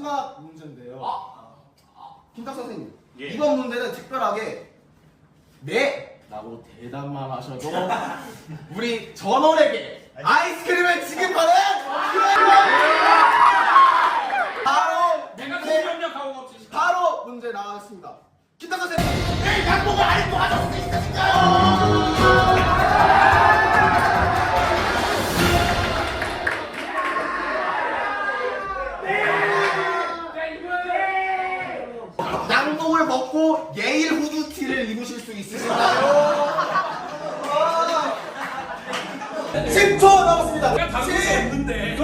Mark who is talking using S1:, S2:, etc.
S1: 마지막 문제인데요. 김탁 선생님,
S2: 예.
S1: 이번 문제는 특별하게 네 라고 대답만 하셔도 우리 전원에게 아이스크림을 지급하는 바로
S2: 내가
S1: 문제,
S2: 공격력하고 없지.
S1: 바로 문제 나가겠습니다. 김탁 선생님, 내 양복을 알고 하실 수 있으 양동을 먹고 예일 후드티를 입으실 수 있으신가요? 10초 남았습니다. 방송이 없는데.